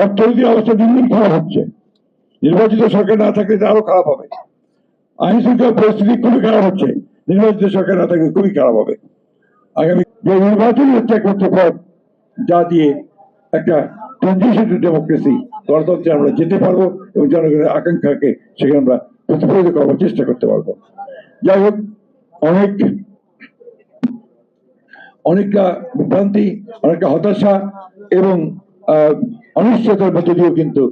অর্থনৈতিক অবস্থা দিন দিন খারাপ হচ্ছে। নির্বাচিত সরকার না থাকলে আরও খারাপ হবে। আইন শৃঙ্খলা পরিস্থিতি খুবই খারাপ হচ্ছে। নির্বাচিত সরকার না থাকলে খুবই খারাপ হবে। আগামী যে নির্বাচনই হচ্ছে একমাত্র পথ যা দিয়ে একটা ট্রানজিশন টু ডেমোক্রেসি গণতন্ত্রে আমরা যেতে পারব এবং জনগণের আকাঙ্ক্ষাকে সেখানে আমরা প্রতিফলিত করার চেষ্টা করতে পারব। যাই হোক, অনেক, অনেকটা বিভ্রান্তি, অনেকটা হতাশা এবং অনিশ্চয়তার মধ্যে দিয়েও কিন্তু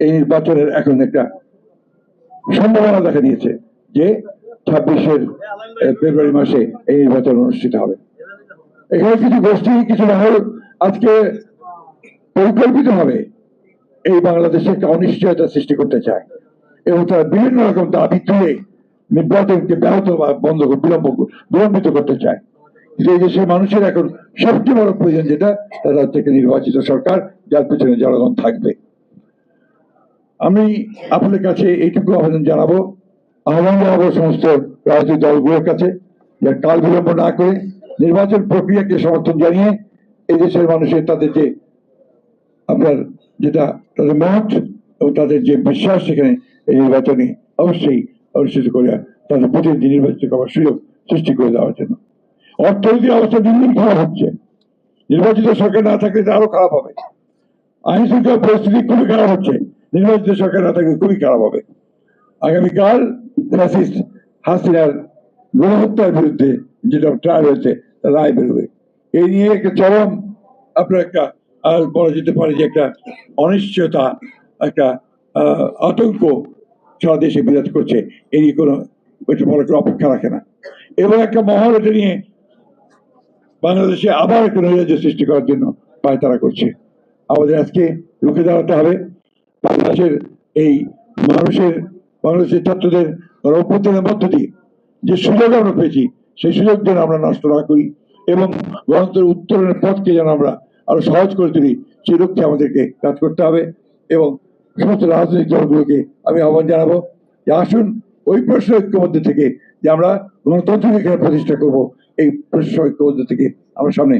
এই নির্বাচনের এখন একটা সম্ভাবনা দেখা দিয়েছে যে ছাব্বিশের ফেব্রুয়ারি মাসে এই নির্বাচন অনুষ্ঠিত হবে। এখানে কিছু গোষ্ঠী, কিছু মহল আজকে পরিকল্পিত হবে এই বাংলাদেশে একটা অনিশ্চয়তা সৃষ্টি করতে চায় এবং তারা বিভিন্ন রকম দাবি তুলে নির্বাচনকে ব্যাহত বা বন্ধ, বিলম্ব, বিলম্বিত করতে চায়। কিন্তু এই দেশের মানুষের এখন সবচেয়ে বড় প্রয়োজন যেটা, তারা হচ্ছে নির্বাচিত সরকার যার পেছনে জনগণ থাকবে। আমি আপনাদের কাছে এইটুকু আবেদন জানাব। আহ্বান জানাব সমস্ত রাজনৈতিক দলগুলোর কাছে যে কাল বিলম্ব না করে নির্বাচন প্রক্রিয়াকে সমর্থন জানিয়ে এই দেশের মানুষের তাদের যে আপনার যেটা তাদের মত এবং তাদের যে বিশ্বাস সেখানে এই নির্বাচনে অবশ্যই অনুষ্ঠিত করে তাদের প্রতিনিধি নির্বাচিত করার সুযোগ সৃষ্টি করে দেওয়ার জন্য। অর্থনৈতিক অবস্থা দিন দিন খারাপ হচ্ছে। নির্বাচিত সরকার না থাকলে আরও খারাপ হবে। আইন শৃঙ্খলা পরিস্থিতি খুবই খারাপ হচ্ছে। নির্বাচিত সরকার না থাকলে খুবই খারাপ হবে আগামীকাল ফ্যাসিস্ট হাসিনার গণহত্যার বিরুদ্ধে যেটা ট্রায়াল হয়েছে রায় বেরোবে। এই নিয়ে একটা চরম আপনার একটা আহ, বলা যেতে পারে যে একটা অনিশ্চয়তা একটা আতঙ্ক সারা দেশে বিরাজ করছে। এই নিয়ে কোনো এটা বড় করে অপেক্ষা রাখে না। এবং একটা মহল এটা নিয়ে বাংলাদেশে আবার একটা নৈরাজ্য সৃষ্টি করার জন্য পায়তারা করছে। আমাদের আজকে রুখে দাঁড়াতে হবে। বাংলাদেশের এই মানুষের, বাংলাদেশের ছাত্রদের অভ্যুত্থানের মধ্য দিয়ে যে সুযোগ আমরা পেয়েছি, সেই সুযোগ যেন আমরা নষ্ট না করি এবং গণতন্ত্রের উত্তরণের পথকে যেন আমরা আরও সহজ করে তুলি, সেই লক্ষ্যে আমাদেরকে কাজ করতে হবে এবং সমস্ত রাজনৈতিক দলগুলোকে আমি আহ্বান জানাব যে আসুন ওই প্রশ্ন ঐক্যবদ্ধ থেকে যে আমরা গণতন্ত্রকে প্রতিষ্ঠা করব, এই প্রশ্ন ঐক্যবদ্ধ থেকে আমরা সামনে